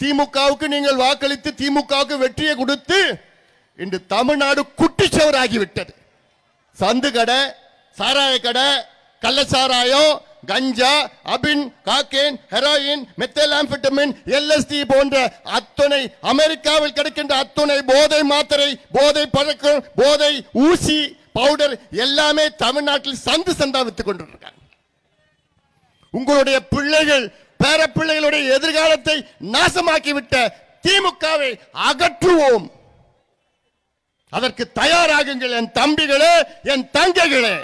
திமுகவுக்கு நீங்கள் வாக்களித்து திமுகவுக்கு வெற்றியை கொடுத்து இன்று தமிழ்நாடு குட்டிச்சவராகிவிட்டது. சந்து கடை சாராய கடை கள்ளச்சாராயம் கஞ்சா அபின் காக்கேன் ஹெரோயின் மெத்தலாம்பெட்டமின் எல்எஸ்டி போன்ற அத்துணை அமெரிக்காவில் கிடைக்கின்ற அத்துணை போதை மாத்திரை போதை பழக்கம் போதை ஊசி பவுடர் எல்லாமே தமிழ்நாட்டில் சந்து சந்தா வித்துக் கொண்டிருக்காங்க உங்களுடைய பிள்ளைகள் பேர பிள்ளைகளுடைய எதிர்காலத்தை நாசமாக்கிவிட்ட திமுகவை அகற்றுவோம். அதற்கு தயாராகுங்கள் என் தம்பிகளே என் தங்கைகளே.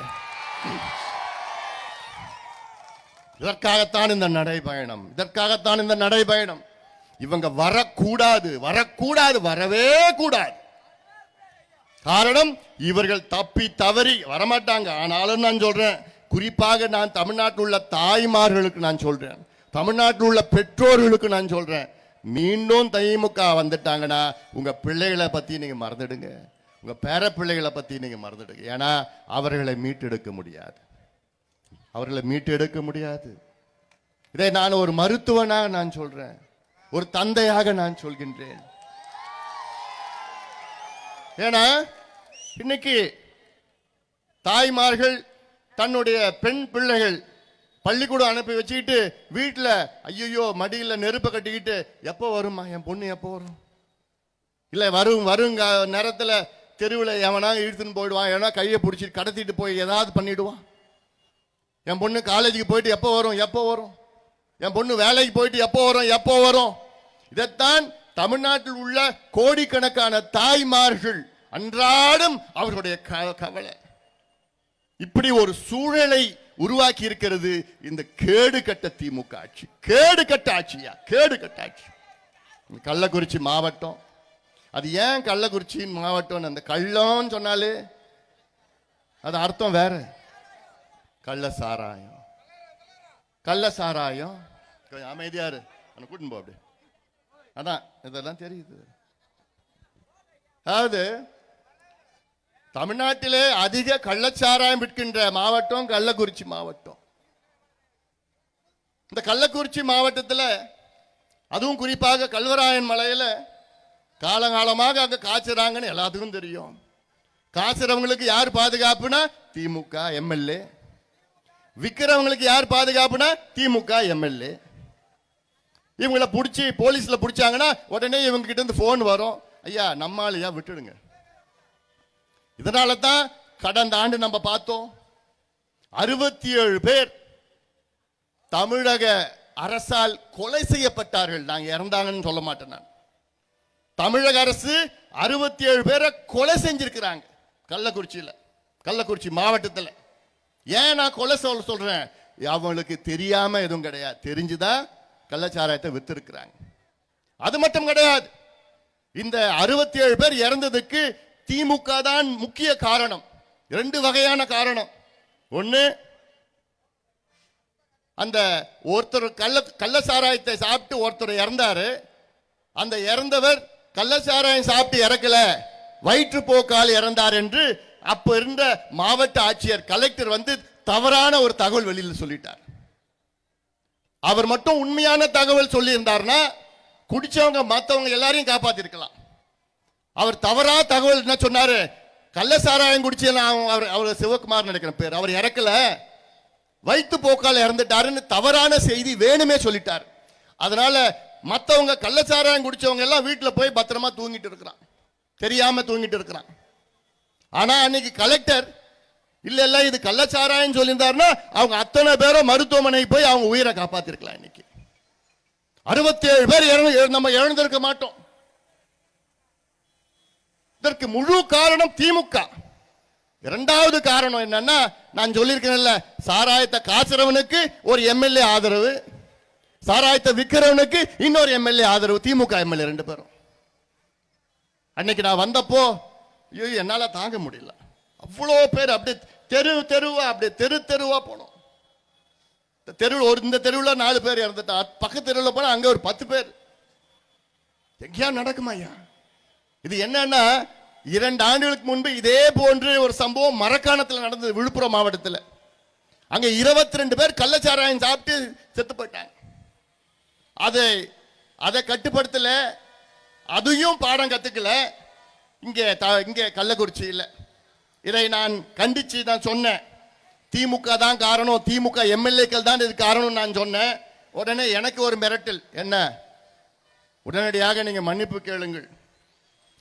இதற்காகத்தான் இந்த நடைபயணம் இதற்காகத்தான் இந்த நடைபயணம். இவங்க வரக்கூடாது வரக்கூடாது வரவே கூடாது. காரணம் இவர்கள் தப்பி தவறி வரமாட்டாங்க. ஆனாலும் நான் சொல்றேன் குறிப்பாக நான் தமிழ்நாட்டில் உள்ள தாய்மார்களுக்கு நான் சொல்றேன். தமிழ்நாட்டில் உள்ள பெற்றோர்களுக்கு நான் சொல்கிறேன் மீண்டும் திமுக வந்துட்டாங்கன்னா உங்கள் பிள்ளைகளை பற்றி நீங்கள் மறந்துடுங்க. உங்கள் பேர பிள்ளைகளை பற்றி நீங்கள் மறந்துடுங்க. ஏன்னா அவர்களை மீட்டெடுக்க முடியாது. அவர்களை மீட்டெடுக்க முடியாது. இதை நான் ஒரு மருத்துவனாக நான் சொல்கிறேன் ஒரு தந்தையாக நான் சொல்கின்றேன். ஏன்னா இன்னைக்கு தாய்மார்கள் தன்னுடைய பெண் பிள்ளைகள் பள்ளிக்கூடம் அனுப்பி வச்சுக்கிட்டு வீட்டில் ஐயோ மடியில் நெருப்பை கட்டிக்கிட்டு எப்போ வருமா என் பொண்ணு எப்போ வரும்? இல்லை வரும் வருங்க. நேரத்தில் தெருவில் எவனா இழுத்துன்னு போயிடுவான். எவனா கையை பிடிச்சிட்டு கடத்திட்டு போய் ஏதாவது பண்ணிடுவான். என் பொண்ணு காலேஜுக்கு போயிட்டு எப்போ வரும்? எப்போ வரும்? என் பொண்ணு வேலைக்கு போயிட்டு எப்போ வரும்? எப்போ வரும்? இதைத்தான் தமிழ்நாட்டில் உள்ள கோடிக்கணக்கான தாய்மார்கள் அன்றாடம் அவர்களுடைய க- கவலை. இப்படி ஒரு சூழலை உருவாக்கி இருக்கிறது இந்த கேடு கட்ட திமுக ஆட்சி. கேடு கட்ட ஆட்சியா? கேடு கட்ட ஆட்சி கள்ளக்குறிச்சி மாவட்டம். அது ஏன் கள்ளக்குறிச்சி மாவட்டம் அந்த கள்ளம்னு சொன்னாலே அது அர்த்தம் வேற. கள்ள சாராயம் கள்ள சாராயம் கொஞ்சம் அமைதியாரு அவனை கூட்டின்னு போ அப்படி அதான் இதெல்லாம் தெரியுது. அதாவது தமிழ்நாட்டிலே அதிக கள்ளச்சாராயம் விற்கின்ற மாவட்டம் கள்ளக்குறிச்சி மாவட்டம். இந்த கள்ளக்குறிச்சி மாவட்டத்தில் அதுவும் குறிப்பாக கல்வராயன் மலையில் காலங்காலமாக அங்கே காய்ச்சுறாங்கன்னு எல்லாத்துக்கும் தெரியும். காய்ச்சுறவங்களுக்கு யார் பாதுகாப்புனா திமுக எம்எல்ஏ. விற்கிறவங்களுக்கு யார் பாதுகாப்புனா திமுக எம்எல்ஏ. இவங்களை பிடிச்சி போலீஸில் பிடிச்சாங்கன்னா உடனே இவங்க கிட்ட இருந்து ஃபோன் வரும். ஐயா நம்மாலையா விட்டுடுங்க. இதனால தான் கடந்த ஆண்டு நம்ம பார்த்தோம் அறுபத்தி ஏழு பேர் தமிழக அரசால் கொலை செய்யப்பட்டார்கள். நாங்க இறந்தாங்கன்னு சொல்ல மாட்டேன் நான். தமிழக அரசு அறுபத்தி ஏழு பேரை கொலை செஞ்சிருக்கிறாங்க. கள்ளக்குறிச்சியில் கள்ளக்குறிச்சி மாவட்டத்தில். ஏன் நான் கொலை சொல்ல சொல்றேன்? அவங்களுக்கு தெரியாம எதுவும் கிடையாது. தெரிஞ்சுதான் கள்ளச்சாராயத்தை வித்திருக்கிறாங்க. அது மட்டும் கிடையாது. இந்த அறுபத்தி ஏழு பேர் இறந்ததுக்கு திமுக தான் முக்கிய காரணம். ரெண்டு வகையான காரணம். ஒன்று அந்த ஒருத்தர் கள்ள கள்ள சாராயத்தை சாப்பிட்டு ஒருத்தர் இறந்தாரு. அந்த இறந்தவர் கள்ள சாராயம் சாப்பிட்டு இறக்கல. வயிற்றுப்போக்கால் இறந்தார் என்று அப்ப இருந்த மாவட்ட ஆட்சியர் கலெக்டர் வந்து தவறான ஒரு தகவல் வெளியில் சொல்லிட்டார். அவர் மட்டும் உண்மையான தகவல் சொல்லியிருந்தார்னா குடிச்சவங்க மற்றவங்க எல்லாரையும் காப்பாத்திருக்கலாம். அவர் தவறா தகவல் என்ன சொன்னாரு? கள்ள சாராயம் குடிச்சு நான் அவர் அவர் சிவகுமார் நினைக்கிறேன் பேர். அவர் இறக்கல. வைத்து போக்கால் இறந்துட்டாருன்னு தவறான செய்தி வேணுமே சொல்லிட்டார். அதனால மற்றவங்க கள்ளச்சாராயம் குடிச்சவங்க எல்லாம் வீட்டில் போய் பத்திரமா தூங்கிட்டு இருக்கிறான். தெரியாம தூங்கிட்டு இருக்கிறான். ஆனா அன்னைக்கு கலெக்டர் இல்ல இல்ல இது கள்ளச்சாராயம் சொல்லியிருந்தாருன்னா அவங்க அத்தனை பேரும் மருத்துவமனைக்கு போய் அவங்க உயிரை காப்பாத்திருக்கலாம் இன்னைக்கு. அறுபத்தி ஏழு பேர் நம்ம இழந்திருக்க மாட்டோம். இதற்கு முழு காரணம் திமுக. இரண்டாவது காரணம் என்னன்னா நான் சொல்லியிருக்கேன்ல சாராயத்தை காசுறவனுக்கு ஒரு எம்எல்ஏ ஆதரவு சாராயத்தை விற்கிறவனுக்கு இன்னொரு எம்எல்ஏ ஆதரவு திமுக எம்எல்ஏ ரெண்டு பேரும். அன்னைக்கு நான் வந்தப்போ ஐயோ என்னால் தாங்க முடியல. அவ்வளோ பேர் அப்படியே தெரு தெருவா அப்படியே தெரு தெருவா போனோம். இந்த தெருவில் ஒரு இந்த தெருவில் நாலு பேர் இறந்துட்டா பக்கத்து தெருவில் போனால் அங்கே ஒரு பத்து பேர். எங்கேயா நடக்குமா ஐயா? இது என்னன்னா இரண்டு ஆண்டுகளுக்கு முன்பு இதே போன்று ஒரு சம்பவம் மரக்காணத்தில் நடந்தது விழுப்புரம் மாவட்டத்தில். அங்கே இருபத்தி ரெண்டு பேர் கள்ளச்சாராயம் சாப்பிட்டு செத்து போயிட்டாங்க. அதை அதை கட்டுப்படுத்தல அதையும் பாடம் கற்றுக்கல இங்கே த- இங்கே கள்ளக்குறிச்சியில். இதை நான் கண்டித்து தான் சொன்னேன். திமுக தான் காரணம் திமுக எம்எல்ஏக்கள் தான் இது காரணம் நான் சொன்னேன். உடனே எனக்கு ஒரு மிரட்டல். என்ன? உடனடியாக நீங்கள் மன்னிப்பு கேளுங்கள்.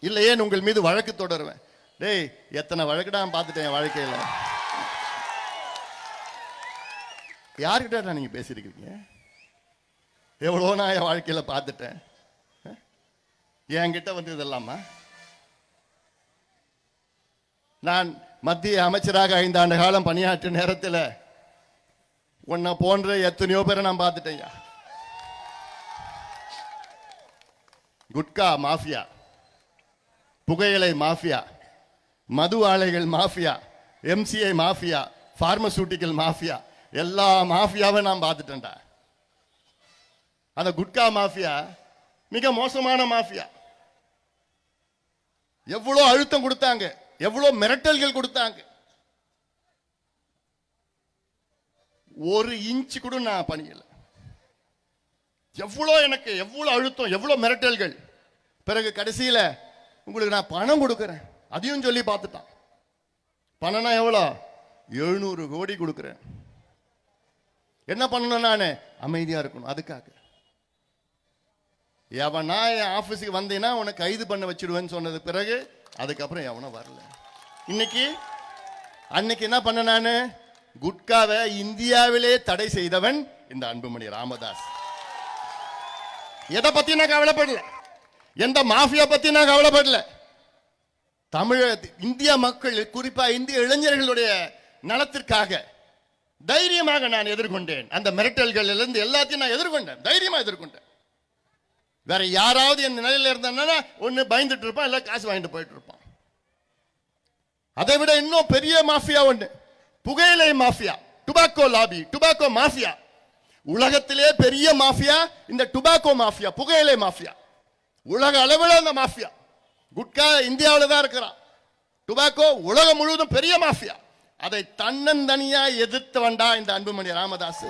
இல்லையே உங்கள் மீது வழக்கு தொடருவேன்? டேய் எத்தனை வழக்கு நான் பார்த்துட்டேன் என் யாருக்கிட்ட யார்கிட்ட நீங்க பேசியிருக்கீங்க? எவ்வளோ நான் என் வாழ்க்கையில் பார்த்துட்டேன். என்கிட்ட வந்து இதெல்லாமா? நான் மத்திய அமைச்சராக ஐந்தாண்டு காலம் பணியாற்றிய நேரத்தில் உன்னை போன்ற எத்தனையோ பேரை நான் பார்த்துட்டேன்யா குட்கா மாஃபியா. புகையிலை மாஃபியா மது ஆலைகள் mafia MCI mafia pharmaceutical mafia எல்லா மாஃபியாவும் நான் பார்த்துட்டேன்டா. அந்த குட்கா மாஃபியா மிக மோசமான மாஃபியா. எவ்வளோ அழுத்தம் கொடுத்தாங்க எவ்வளோ மிரட்டல்கள் கொடுத்தாங்க. ஒரு இன்ச்சு கூட நான் பணியல. எவ்வளோ எனக்கு எவ்வளோ அழுத்தம் எவ்வளோ மிரட்டல்கள். பிறகு கடைசியில் உங்களுக்கு நான் பணம் கொடுக்குறேன். அதையும் சொல்லி பார்த்துட்டான். பணம்னா எவ்வளோ? எழுநூறு கோடி கொடுக்குறேன். என்ன பண்ணணும் நான்? அமைதியா இருக்கணும். அதுக்காக. எவனா என் ஆஃபீஸுக்கு வந்தீங்கன்னா உனக்கு கைது பண்ண வச்சிடுவேன்னு சொன்னது பிறகு அதுக்கப்புறம் எவனும் வரல. இன்னைக்கு அன்னைக்கு என்ன பண்ண நானு? குட்காவை இந்தியாவிலே தடை செய்தவன் இந்த அன்புமணி ராமதாஸ். எதை பத்தி நான் கவலைப்படல? எந்த மாஃபியா பத்தி நான் கவலைப்படல. தமிழ இந்திய மக்கள் குறிப்பா இந்திய இளைஞர்களுடைய நலத்திற்காக தைரியமாக நான் எதிர்கொண்டேன். அந்த மிரட்டல்கள் இருந்து எல்லாத்தையும் நான் எதிர்கொண்டேன். தைரியமா எதிர்கொண்டேன். வேற யாராவது என் நிலையில இருந்தான்னா ஒண்ணு பயந்துட்டு இருப்பான் இல்ல காசு வாங்கிட்டு போயிட்டு இருப்பான். அதை விட இன்னும் பெரிய மாஃபியா ஒண்ணு. புகையிலை mafia tobacco lobby tobacco mafia. உலகத்திலே பெரிய மாஃபியா இந்த டுபாக்கோ மாஃபியா புகையிலை மாஃபியா. உலக அளவில் அந்த மாஃபியா. குட்கா இந்தியாவில் தான் இருக்கிறான் டுபாக்கோ உலகம் முழுவதும் பெரிய மாஃபியா. அதை தன்னந்தனியா எதிர்த்தவன்டா இந்த அன்புமணி ராமதாஸ்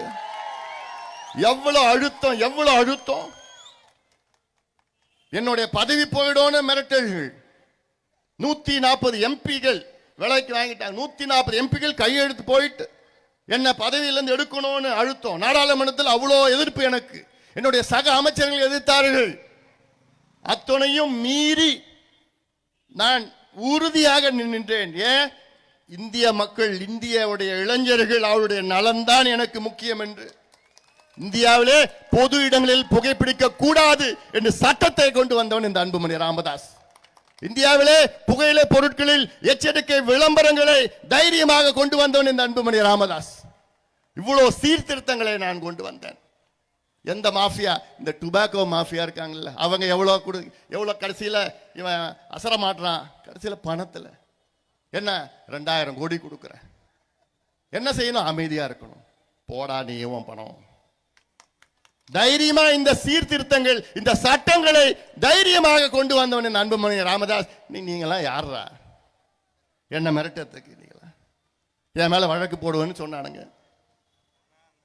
எவ்வளோ அழுத்தம் எவ்வளோ அழுத்தம். என்னுடைய பதவி போயிடும்னு மிரட்டல்கள். நூத்தி நாற்பது எம்பிகள் விலைக்கு வாங்கிட்டாங்க. நூத்தி நாற்பது எம்பிகள் கையெழுத்து போயிட்டு என்ன பதவியிலிருந்து எடுக்கணும்னு அழுத்தம். நாடாளுமன்றத்தில் அவ்வளோ எதிர்ப்பு எனக்கு. என்னுடைய சக அமைச்சர்கள் எதிர்த்தார்கள். அத்துணையும் மீறி நான் உறுதியாக நின்றேன் ஏன்? இந்திய மக்கள் இந்தியாவுடைய இளைஞர்கள் அவருடைய நலன்தான் எனக்கு முக்கியம் என்று. இந்தியாவிலே பொது இடங்களில் புகைப்பிடிக்க கூடாது என்று சட்டத்தை கொண்டு வந்தவன் இந்த அன்புமணி ராமதாஸ். இந்தியாவிலே புகையிலை பொருட்களில் எச்சரிக்கை விளம்பரங்களை தைரியமாக கொண்டு வந்தவன் இந்த அன்புமணி ராமதாஸ். இவ்வளவு சீர்திருத்தங்களை நான் கொண்டு வந்தேன். எந்த மாஃபியா? இந்த டுபாக்கோ மாஃபியா இருக்காங்கல்ல. அவங்க எவ்வளோ கொடு எவ்வளோ கடைசியில் இவன் அசர மாட்டுறான்? கடைசியில் பணத்தில். என்ன? ரெண்டாயிரம் கோடி கொடுக்குறேன் என்ன செய்யணும்? அமைதியாக இருக்கணும். போடா நீ உன் பணம். தைரியமா இந்த சீர்திருத்தங்கள் இந்த சட்டங்களை தைரியமாக கொண்டு வந்தவன் இந்த அன்புமணி ராமதாஸ். நீ நீங்களாம் யாரா என்ன மிரட்டத்துக்கு நீங்களா என் மேலே வழக்கு போடுவேன்னு சொன்னானுங்க.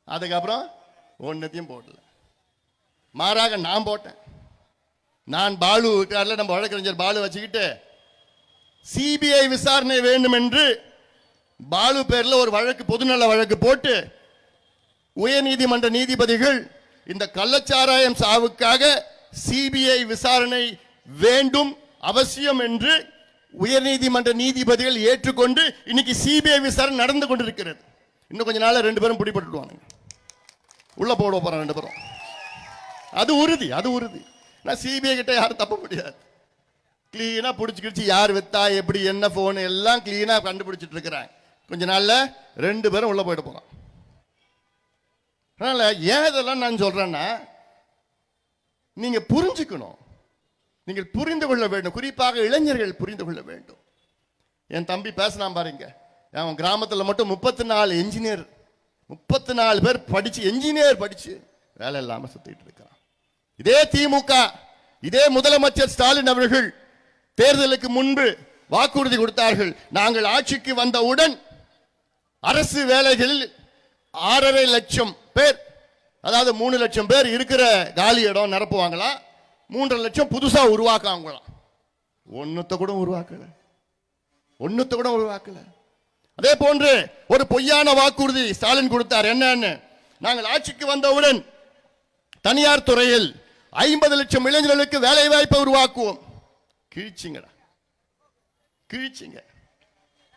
அதுக்கப்புறம் ஒன்றத்தையும் போடல. மாறாக நான் போட்டேன். நான் பாலு இருக்கார்ல நம்ம வழக்கறிஞர் பாலு வச்சுக்கிட்டு சிபிஐ விசாரணை வேண்டும் என்று பாலு பேரில் ஒரு வழக்கு பொதுநல வழக்கு போட்டு உயர்நீதிமன்ற நீதிபதிகள் இந்த கள்ளச்சாராயம் சாவுக்காக சிபிஐ விசாரணை வேண்டும் அவசியம் என்று உயர்நீதிமன்ற நீதிபதிகள் ஏற்றுக்கொண்டு இன்னைக்கு சிபிஐ விசாரணை நடந்து கொண்டிருக்கிறது. இன்னும் கொஞ்ச நாள்ல ரெண்டு பேரும் பிடிபட்டுடுவானுங்க. உள்ள போட போறான் ரெண்டு பேரும். அது உறுதி அது உறுதி. நான் சிபிஐ கிட்ட யாரும் தப்ப முடியாது. கிளீனாக பிடிச்சிக்கிடுச்சு கிடிச்சு யார் வித்தா எப்படி என்ன ஃபோனு எல்லாம் கிளீனாக கண்டுபிடிச்சிட்டு இருக்கிறாங்க. கொஞ்ச நாளில் ரெண்டு பேரும் உள்ளே போயிட்டு போறான் அதனால் ஏன் இதெல்லாம் நான் சொல்கிறேன்னா நீங்கள் புரிஞ்சுக்கணும். நீங்கள் புரிந்து கொள்ள வேண்டும். குறிப்பாக இளைஞர்கள் புரிந்து கொள்ள வேண்டும். என் தம்பி பேசினான் பாருங்க. அவன் கிராமத்தில் மட்டும் முப்பத்தி நாலு என்ஜினியர் முப்பத்தி நாலு பேர் படித்து என்ஜினியர் படித்து வேலை இல்லாமல் சுற்றிட்டு இருக்கு இதே திமுக இதே முதலமைச்சர் ஸ்டாலின் அவர்கள் தேர்தலுக்கு முன்பு வாக்குறுதி கொடுத்தார்கள். நாங்கள் ஆட்சிக்கு வந்தவுடன் அரசு வேலைகளில் ஆறரை லட்சம் பேர் அதாவது மூணு லட்சம் பேர் இருக்கிற காலி இடம் நிரப்புவாங்களாம் மூன்றரை லட்சம் புதுசாக உருவாக்குவாங்களாம் ஒன்றுத்த கூட உருவாக்கல. ஒன்னுத்த கூட உருவாக்கல. அதே போன்று ஒரு பொய்யான வாக்குறுதி ஸ்டாலின் கொடுத்தார். என்னன்னு? நாங்கள் ஆட்சிக்கு வந்தவுடன் தனியார் துறையில் ஐம்பது லட்சம் இளைஞர்களுக்கு வேலை வாய்ப்பை உருவாக்குவோம். கிழிச்சிங்கடா. கிழிச்சிங்க.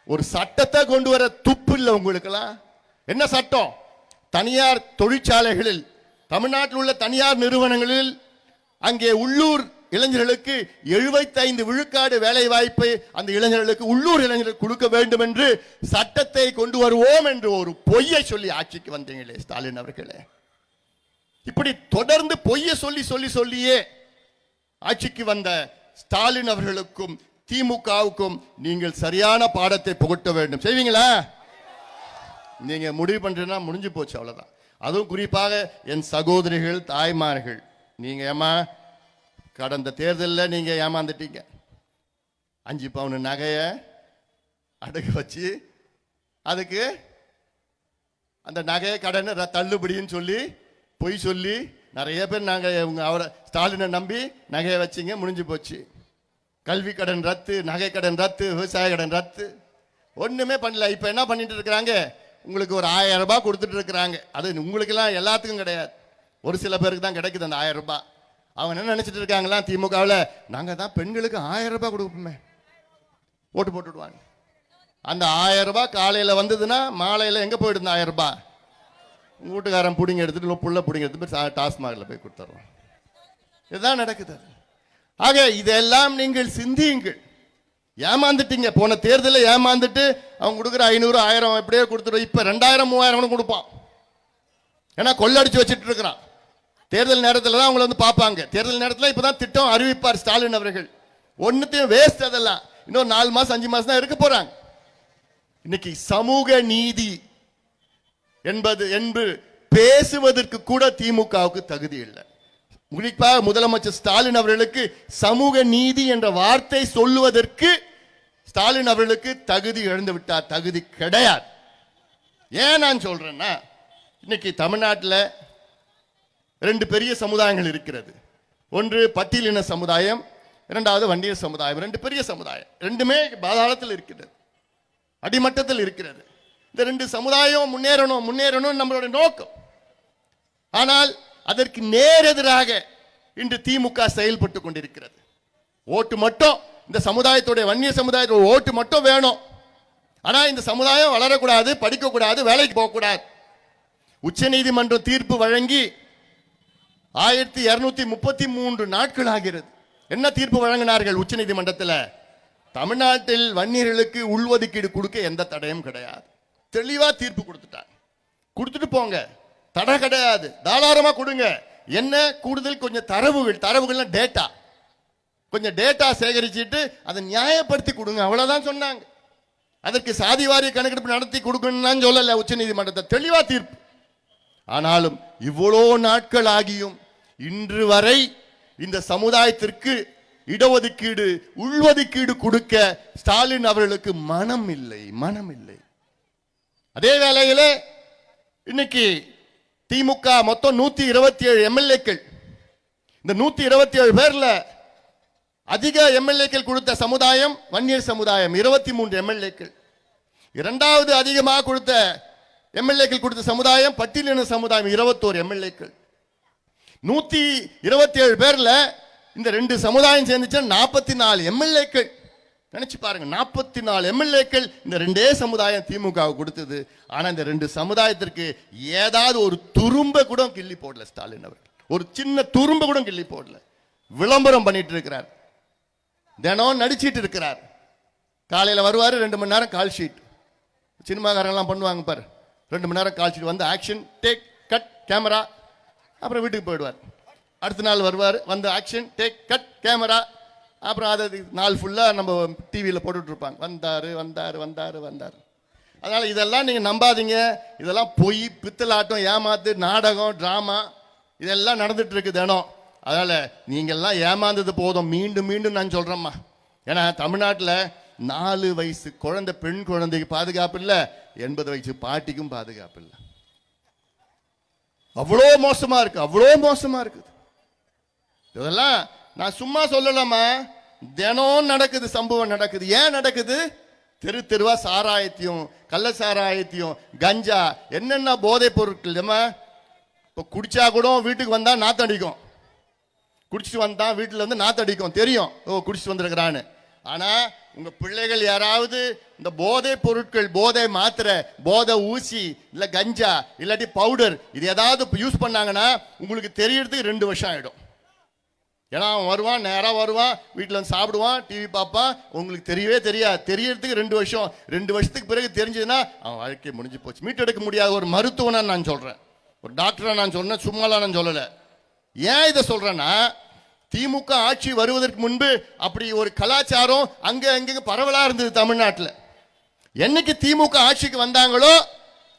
ஒரு சட்டத்தை கொண்டு வர துப்பு இல்லை உங்களுக்கெல்லாம். என்ன சட்டம்? தனியார் தொழிற்சாலைகளில் தமிழ்நாட்டில் உள்ள தனியார் நிறுவனங்களில் அங்கே உள்ளூர் இளைஞர்களுக்கு 75 விழுக்காடு வேலை வாய்ப்பை அந்த இளைஞர்களுக்கு உள்ளூர் இளைஞர்களுக்கு கொடுக்க வேண்டும் என்று சட்டத்தை கொண்டு வருவோம் என்று ஒரு பொய்யை சொல்லி ஆட்சிக்கு வந்தீங்களே ஸ்டாலின் அவர்களே. இப்படி தொடர்ந்து பொய்ய சொல்லி சொல்லி சொல்லியே ஆட்சிக்கு வந்த ஸ்டாலின் அவர்களுக்கும் திமுகவுக்கும் நீங்கள் சரியான பாடத்தை புகட்ட வேண்டும். செய்வீங்களா? நீங்க முடிவு பண்றீங்கன்னா முடிஞ்சு போச்சு அவ்வளவுதான். அதுவும் குறிப்பாக என் சகோதரிகள் தாய்மார்கள். நீங்க ஏமா கடந்த தேர்தலில் நீங்க ஏமாந்துட்டீங்க. அஞ்சு பவுன் நகையை அடகு வச்சு அதுக்கு அந்த நகையை கடன் தள்ளுபடின்னு சொல்லி பொய் சொல்லி நிறைய பேர் நாங்கள் இவங்க அவரை ஸ்டாலினை நம்பி நகையை வச்சிங்க முடிஞ்சு போச்சு. கல்வி கடன் ரத்து நகை கடன் ரத்து விவசாய கடன் ரத்து. ஒன்றுமே பண்ணல. இப்போ என்ன பண்ணிட்டு இருக்கிறாங்க? உங்களுக்கு ஒரு ஆயிரம் ரூபாய் கொடுத்துட்டு இருக்கிறாங்க. அது உங்களுக்கெல்லாம் எல்லாத்துக்கும் கிடையாது. ஒரு சில பேருக்கு தான் கிடைக்குது அந்த ஆயிரம் ரூபாய். அவங்க என்ன நினச்சிட்டு இருக்காங்களா திமுகவில் நாங்கள் தான் பெண்களுக்கு ஆயிரம் ரூபாய் கொடுப்போமே. ஓட்டு போட்டுடுவாங்க அந்த ஆயிரம் ரூபாய் காலையில் வந்ததுன்னா மாலையில் எங்கே போயிடுது ஆயிரம் ரூபாய்? வீட்டுக்காரன் பிடிங்க எடுத்துகிட்டு இல்லை புள்ள பிடிங்க எடுத்துட்டு டாஸ்மாகில் போய் கொடுத்துட்றோம் இதுதான் நடக்குது. ஆக இதெல்லாம் நீங்கள் சிந்தியுங்கள். ஏமாந்துட்டீங்க. போன தேர்தலில் ஏமாந்துட்டு அவங்க கொடுக்குற ஐநூறு ஆயிரம் எப்படியோ கொடுத்துருவோம் இப்போ ரெண்டாயிரம் மூவாயிரம் கூட கொடுப்பான். ஏன்னா கொள்ளடிச்சு வச்சுட்டு இருக்கிறான். தேர்தல் நேரத்தில் தான் அவங்கள வந்து பார்ப்பாங்க. தேர்தல் நேரத்தில் இப்போ தான் திட்டம் அறிவிப்பார் ஸ்டாலின் அவர்கள். ஒன்றுத்தையும் வேஸ்ட் அதெல்லாம். இன்னும் நாலு மாதம் அஞ்சு மாதம் தான் இருக்க போகிறாங்க இன்னைக்கு சமூக நீதி என்பது என்று பேசுவதற்கு கூட திமுகவுக்கு தகுதி இல்லை. குறிப்பாக முதலமைச்சர் ஸ்டாலின் அவர்களுக்கு சமூக நீதி என்ற வார்த்தை சொல்லுவதற்கு ஸ்டாலின் அவர்களுக்கு தகுதி இழந்து விட்டார். தகுதி கிடையாது. ஏன் நான் சொல்றேன்னா இன்னைக்கு தமிழ்நாட்டில் ரெண்டு பெரிய சமுதாயங்கள் இருக்கிறது. ஒன்று பட்டியலின சமுதாயம் இரண்டாவது வண்டியர் சமுதாயம் ரெண்டு பெரிய சமுதாயம். ரெண்டுமே பாதாளத்தில் இருக்கிறது. அடிமட்டத்தில் இருக்கிறது. இந்த ரெண்டு சமுதாயம் முன்னேறணும் முன்னேறணும் நம்மளோட நோக்கம். ஆனால் அதற்கு நேரெதிராக இன்று திமுக செயல்பட்டு கொண்டிருக்கிறது. ஓட்டு மட்டும் இந்த சமுதாயத்துடைய வன்னிய சமுதாயத்தோட ஓட்டு மட்டும் வேணும். ஆனால் இந்த சமுதாயம் வளரக்கூடாது படிக்கக்கூடாது வேலைக்கு போகக்கூடாது. உச்சநீதிமன்றம் தீர்ப்பு வழங்கி ஆயிரத்தி இருநூத்தி முப்பத்தி மூன்று நாட்கள் ஆகிறது என்ன தீர்ப்பு வழங்கினார்கள் உச்சநீதிமன்றத்தில்? தமிழ்நாட்டில் வன்னியர்களுக்கு உள்ஒதுக்கீடு கொடுக்க எந்த தடையும் கிடையாது. தெளிவாக தீர்ப்பு கொடுத்துட்டாங்க கொடுத்துட்டு போங்க. தடை கிடையாது. தாராளமாக கொடுங்க. என்ன? கூடுதல் கொஞ்சம் தரவுகள். தரவுகள்னா டேட்டா கொஞ்சம் டேட்டா சேகரிச்சுட்டு அதை நியாயப்படுத்தி கொடுங்க. அவ்வளோதான் சொன்னாங்க. அதற்கு சாதி வாரிய கணக்கெடுப்பு நடத்தி கொடுக்கணும்னு சொல்லலை உச்சநீதிமன்றத்தை தெளிவாக தீர்ப்பு. ஆனாலும் இவ்வளோ நாட்கள் ஆகியும் இன்று வரை இந்த சமுதாயத்திற்கு இடஒதுக்கீடு உள்ஒதுக்கீடு கொடுக்க ஸ்டாலின் அவர்களுக்கு மனம் இல்லை மனம் இல்லை அதே வேளையில் இன்னைக்கு திமுக மொத்தம் நூத்தி இருபத்தி ஏழு எம்எல்ஏக்கள். இந்த நூத்தி இருபத்தி ஏழு பேர்ல அதிக எம்எல்ஏக்கள் கொடுத்த சமுதாயம் வன்னியர் சமுதாயம் இருபத்தி மூன்று எம்எல்ஏக்கள். இரண்டாவது அதிகமாக கொடுத்த எம்எல்ஏக்கள் கொடுத்த சமுதாயம் பட்டியலின சமுதாயம் இருபத்தோரு எம்எல்ஏக்கள். நூத்தி இருபத்தி ஏழு பேர்ல இந்த ரெண்டு சமுதாயம் சேர்ந்துச்சுன்னா நாற்பத்தி நாலு எம்எல்ஏக்கள். நினைச்சு பாருங்க நாற்பத்தி நாலு எம்எல்ஏக்கள் இந்த ரெண்டே சமுதாயம் திமுக கொடுத்தது. ஆனால் இந்த ரெண்டு சமுதாயத்திற்கு ஏதாவது ஒரு துரும்ப கூட கிள்ளி போடல ஸ்டாலின் அவர்கள். ஒரு சின்ன துரும்ப கூட கிள்ளி போடல. விளம்பரம் பண்ணிட்டு இருக்கிறார். தினம் நடிச்சிட்டு இருக்கிறார். காலையில் வருவார் ரெண்டு மணி நேரம் கால் ஷீட் சினிமாக்காரங்களாம் பண்ணுவாங்க பாரு. ரெண்டு மணி நேரம் கால் ஷீட் வந்து ஆக்ஷன் டேக் கட் கேமரா அப்புறம் வீட்டுக்கு போயிடுவார். அடுத்த நாள் வருவார் வந்து ஆக்ஷன் டேக் கட் கேமரா அப்புறம் அதை நாள் ஃபுல்லாக நம்ம டிவியில் போட்டுட்ருப்பாங்க. வந்தார் வந்தார் வந்தார் வந்தார். அதனால் இதெல்லாம் நீங்கள் நம்பாதீங்க. இதெல்லாம் பொய் பித்தலாட்டம் ஏமாத்து நாடகம் ட்ராமா இதெல்லாம் நடந்துகிட்ருக்கு தினம். அதனால் நீங்கள்லாம் ஏமாந்தது போதும். மீண்டும் மீண்டும் நான் சொல்கிறேம்மா ஏன்னா தமிழ்நாட்டில் நாலு வயசு குழந்தை பெண் குழந்தைக்கு பாதுகாப்பு இல்லை எண்பது வயசு பாட்டிக்கும் பாதுகாப்பு இல்லை. அவ்வளோ மோசமாக இருக்குது அவ்வளோ மோசமாக இருக்குது. இதெல்லாம் நான் சும்மா சொல்லலாமா? தினம் நடக்குது சம்பவம் நடக்குது. ஏன் நடக்குது? தெரு தெருவா சாராயத்தையும் கள்ள சாராயத்தையும் கஞ்சா என்னென்ன போதைப் பொருட்கள் நம்ம இப்போ குடிச்சா கூட வீட்டுக்கு வந்தா நாத்தடிக்கும் குடிச்சிட்டு வந்தால் வீட்டில் வந்து நாத்தடிக்கும் தெரியும். ஓ குடிச்சிட்டு வந்திருக்கிறான்னு. ஆனா உங்க பிள்ளைகள் யாராவது இந்த போதை பொருட்கள் போதை மாத்திரை போதை ஊசி இல்லை கஞ்சா இல்லாட்டி பவுடர் இது ஏதாவது யூஸ் பண்ணாங்கன்னா உங்களுக்கு தெரியறதுக்கு ரெண்டு வருஷம் ஆயிடும். ஏன்னா அவன் வருவான் நேராக வருவான் வீட்டில் வந்து சாப்பிடுவான் டிவி பார்ப்பான். உங்களுக்கு தெரியவே தெரியாது. தெரியறதுக்கு ரெண்டு வருஷம். ரெண்டு வருஷத்துக்கு பிறகு தெரிஞ்சதுன்னா அவன் வாழ்க்கை முடிஞ்சு போச்சு. மீட்டெடுக்க முடியாத ஒரு மருத்துவனா நான் சொல்கிறேன் ஒரு டாக்டரை நான் சொன்னேன் சும்மாலாம் நான் சொல்லலை. ஏன் இதை சொல்கிறேன்னா திமுக ஆட்சி வருவதற்கு முன்பு அப்படி ஒரு கலாச்சாரம் அங்கே அங்கே பரவலாக இருந்தது தமிழ்நாட்டில். என்னைக்கு திமுக ஆட்சிக்கு வந்தாங்களோ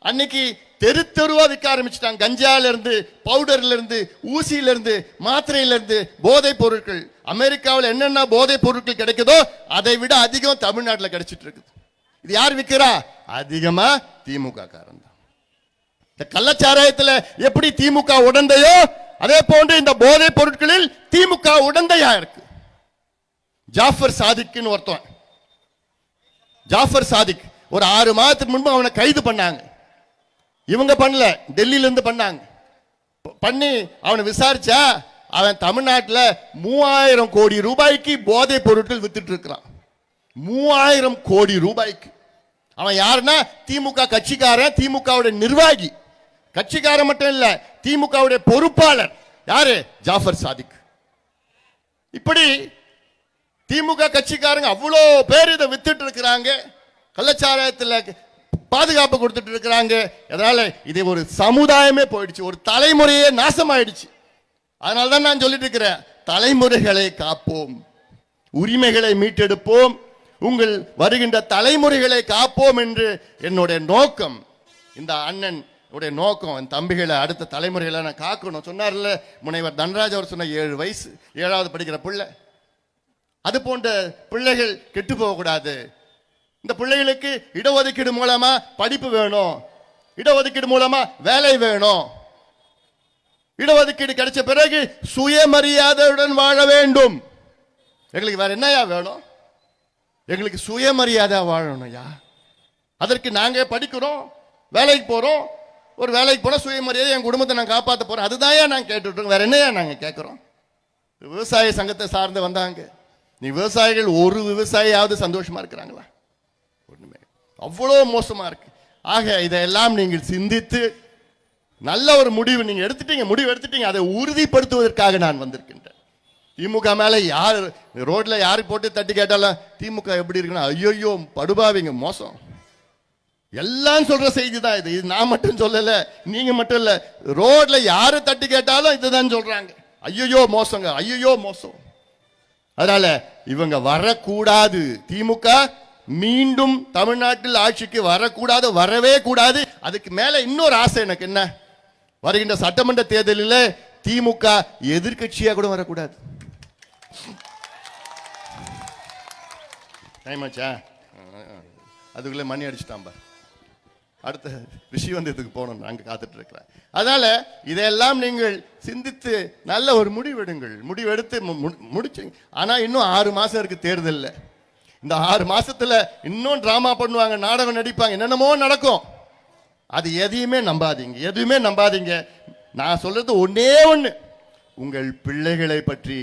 அன்னைக்கு தெரு தெருவா விற்க ஆரம்பிச்சிட்டாங்க. கஞ்சால இருந்து பவுடர்ல இருந்து ஊசியில இருந்து மாத்திரையில இருந்து போதைப் பொருட்கள். அமெரிக்காவில் என்னென்ன போதைப் பொருட்கள் கிடைக்குதோ அதை விட அதிகம் தமிழ்நாட்டில் கிடைச்சிட்டு இருக்குது. இது யார் விற்கிறா அதிகமா திமுக காரன் தான். இந்த கள்ளச்சாராயத்துல எப்படி திமுக உடந்தையோ அதே போன்று இந்த போதைப் பொருட்களில் திமுக உடந்தையா இருக்கு. ஜாஃபர் சாதிக்குன்னு ஒருத்தன். ஜாஃபர் சாதிக் ஒரு ஆறு மாதத்துக்கு முன்பு அவனை கைது பண்ணாங்க. இவங்க பண்ணல. டெல்லியிலேருந்து பண்ணாங்க. பண்ணி அவனை விசாரிச்சா அவன் தமிழ்நாட்டில் மூவாயிரம் கோடி ரூபாய்க்கு போதைப் பொருட்கள் வித்துட்டு இருக்கிறான். மூவாயிரம் கோடி ரூபாய்க்கு. அவன் யாருன்னா? திமுக கட்சிக்காரன் திமுகவுடைய நிர்வாகி. கட்சிக்காரன் மட்டும் இல்லை திமுகவுடைய பொறுப்பாளர். யாரு? ஜாஃபர் சாதிக். இப்படி திமுக கட்சிக்காரங்க அவ்வளோ பேர் இதை வித்துட்டு இருக்கிறாங்க. கள்ளச்சாராயத்தில் பாதுகாப்பு கொடுத்துட்டு இருக்கிறாங்க. அதனால இது ஒரு சமுதாயமே போயிடுச்சு. ஒரு தலைமுறையே நாசமாயிடுச்சு. அதனால தான் நான் சொல்லிட்டு இருக்கிறேன் தலைமுறைகளை காப்போம். உரிமைகளை மீட்டெடுப்போம். உங்கள் வருகின்ற தலைமுறைகளை காப்போம் என்று என்னுடைய நோக்கம். இந்த அண்ணன் உடைய நோக்கம் என் தம்பிகளை அடுத்த தலைமுறைகளை நான் காக்கணும். சொன்னார்ல முனைவர் தன்ராஜ் அவர் சொன்ன ஏழு வயசு ஏழாவது படிக்கிற பிள்ளை. அது போன்ற பிள்ளைகள் கெட்டு போகக்கூடாது. இந்த பிள்ளைகளுக்கு இடஒதுக்கீடு மூலமா படிப்பு வேணும். இடஒதுக்கீடு மூலமா வேலை வேணும். இடஒதுக்கீடு கிடைச்ச பிறகு சுயமரியாதையுடன் வாழ வேண்டும். எங்களுக்கு வேற என்னையா வேணும்? எங்களுக்கு சுயமரியாதை வாழணும் ஐயா. அதற்கு நாங்கள் படிக்கிறோம் வேலைக்கு போகிறோம் ஒரு வேலைக்கு போனால் சுயமரியாதை என் குடும்பத்தை நான் காப்பாற்ற போகிறோம் அதுதான் நாங்கள் கேட்டுட்ருக்கோம். வேற என்னையா நாங்கள் கேட்குறோம் விவசாய சங்கத்தை சார்ந்து வந்தாங்க. நீ விவசாயிகள் ஒரு விவசாயியாவது சந்தோஷமா இருக்கிறாங்களா? அவ்வளோ மோசமாக இருக்குது ஆக இதையெல்லாம் நீங்கள் சிந்தித்து நல்ல ஒரு முடிவு நீங்கள் எடுத்துட்டீங்க முடிவு எடுத்துட்டீங்க அதை உறுதிப்படுத்துவதற்காக நான் வந்திருக்கின்றேன். திமுக மேலே யார் ரோட்டில் யார் போட்டு தட்டி கேட்டாலும் திமுக எப்படி இருக்குன்னா ஐயோ படுபாவிங்க மோசம். எல்லாம் சொல்கிற செய்தி தான் இது. இது நான் மட்டும் சொல்லலை நீங்கள் மட்டும் இல்லை ரோட்டில் யார் தட்டி கேட்டாலும் இதுதான் சொல்கிறாங்க ஐயோ மோசங்க ஐயோ மோசம். அதனால இவங்க வரக்கூடாது. திமுக மீண்டும் தமிழ்நாட்டில் ஆட்சிக்கு வரக்கூடாது வரவே கூடாது. அதுக்கு மேல இன்னொரு ஆசை எனக்கு என்ன? வருகின்ற சட்டமன்ற தேர்தலில் திமுக எதிர்க்கட்சியா கூட வரக்கூடாது. டைம் அதுக்குள்ளே மணி அடிச்சுட்டான் பார். அடுத்த ரிஷிவந்தத்துக்கு போகணும் நாங்கள் காத்துட்டு இருக்கிறேன். அதனால் இதையெல்லாம் நீங்கள் சிந்தித்து நல்ல ஒரு முடிவெடுங்கள். முடிவெடுத்து மு- மு- இன்னும் ஆறு மாதம் இருக்குது தேர்தலில். இந்த ஆறு மாசத்துல இன்னும் டிராமா பண்ணுவாங்க நாடகம் நடிப்பாங்க. என்னென்னமோ நடக்கும். அது எதையுமே நம்பாதீங்க. எதுவுமே நம்பாதீங்க. நான் சொல்றது ஒன்னே ஒண்ணு. உங்கள் பிள்ளைகளை பற்றி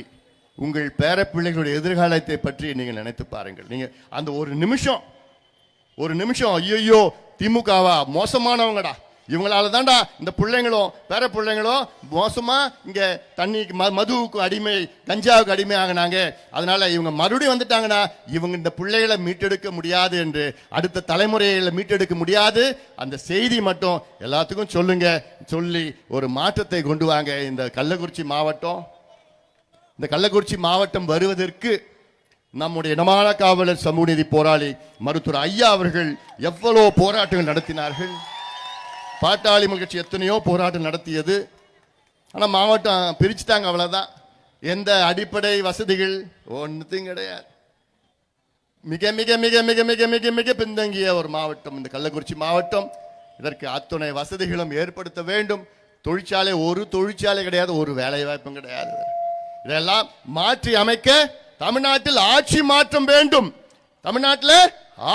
உங்கள் பேர பிள்ளைகளுடைய எதிர்காலத்தை பற்றி நீங்கள் நினைத்து பாருங்கள். நீங்க அந்த ஒரு நிமிஷம் ஒரு நிமிஷம் ஐயோ திமுகவா? மோசமானவங்கடா. இவங்களால தான்டா இந்த பிள்ளைங்களும் பேர பிள்ளைங்களும் மோசமாக இங்கே தண்ணிக்கு ம- மதுவுக்கு அடிமை கஞ்சாவுக்கு அடிமை ஆகினாங்க. அதனால் இவங்க மறுபடியும் வந்துட்டாங்கன்னா இவங்க இந்த பிள்ளைகளை மீட்டெடுக்க முடியாது என்று அடுத்த தலைமுறைகளை மீட்டெடுக்க முடியாது. அந்த செய்தி மட்டும் எல்லாத்துக்கும் சொல்லுங்க. சொல்லி ஒரு மாற்றத்தை கொண்டு வாங்க. இந்த கள்ளக்குறிச்சி மாவட்டம் இந்த கள்ளக்குறிச்சி மாவட்டம் வருவதற்கு நம்முடைய இடமான காவலர் சமூக நீதி போராளி மருத்துவர் ஐயா அவர்கள் எவ்வளோ போராட்டங்கள் நடத்தினார்கள். பாட்டாளி மக்கள் கட்சி எத்தனையோ போராட்டம் நடத்தியது. ஆனால் மாவட்டம் பிரிச்சுட்டாங்க அவ்வளோதான் எந்த அடிப்படை வசதிகள்? ஒன்றுத்தையும் கிடையாது. மிக மிக மிக மிக மிக மிக மிக பின்தங்கிய ஒரு மாவட்டம் இந்த கள்ளக்குறிச்சி மாவட்டம். இதற்கு அத்துணை வசதிகளும் ஏற்படுத்த வேண்டும். தொழிற்சாலை ஒரு தொழிற்சாலை கிடையாது ஒரு வேலை வாய்ப்பும் கிடையாது. இதெல்லாம் மாற்றி அமைக்க தமிழ்நாட்டில் ஆட்சி மாற்றம் வேண்டும். தமிழ்நாட்டில்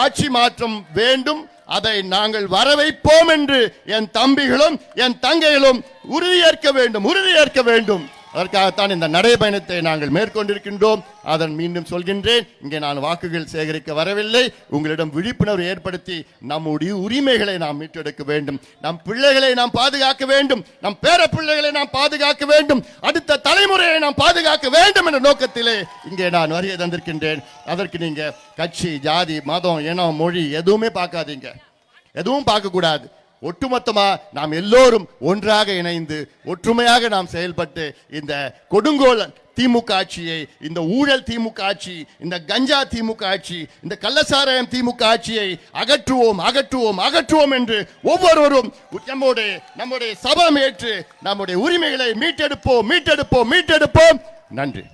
ஆட்சி மாற்றம் வேண்டும். அதை நாங்கள் வரவைப்போம் என்று என் தம்பிகளும் என் தங்கைகளும் உறுதியேற்க வேண்டும் உறுதியேற்க வேண்டும். அதற்காகத்தான் இந்த நடைபயணத்தை நாங்கள் மேற்கொண்டிருக்கின்றோம். அதன் மீண்டும் சொல்கின்றேன். இங்கே நான் வாக்குகள் சேகரிக்க வரவில்லை. உங்களிடம் விழிப்புணர்வு ஏற்படுத்தி நம்முடைய உரிமைகளை நாம் மீட்டெடுக்க வேண்டும். நம் பிள்ளைகளை நாம் பாதுகாக்க வேண்டும். நம் பேர பிள்ளைகளை நாம் பாதுகாக்க வேண்டும். அடுத்த தலைமுறையை நாம் பாதுகாக்க வேண்டும் என்ற நோக்கத்திலே இங்கே நான் வருகை தந்திருக்கின்றேன். அதற்கு நீங்க கட்சி ஜாதி மதம் இனம் மொழி எதுவுமே பார்க்காதீங்க. எதுவும் பார்க்கக்கூடாது. ஒட்டுமொத்தமா நாம் எல்லோரும் ஒன்றாக இணைந்து ஒற்றுமையாக நாம் செயல்பட்டு இந்த கொடுங்கோல் திமுக ஆட்சியை இந்த ஊழல் திமுக ஆட்சி இந்த கஞ்சா திமுக ஆட்சி இந்த கள்ளசாராயம் திமுக ஆட்சியை அகற்றுவோம் அகற்றுவோம் அகற்றுவோம் என்று ஒவ்வொருவரும் நம்முடைய நம்முடைய சபம் ஏற்று நம்முடைய உரிமைகளை மீட்டெடுப்போம் மீட்டெடுப்போம் மீட்டெடுப்போம். நன்றி.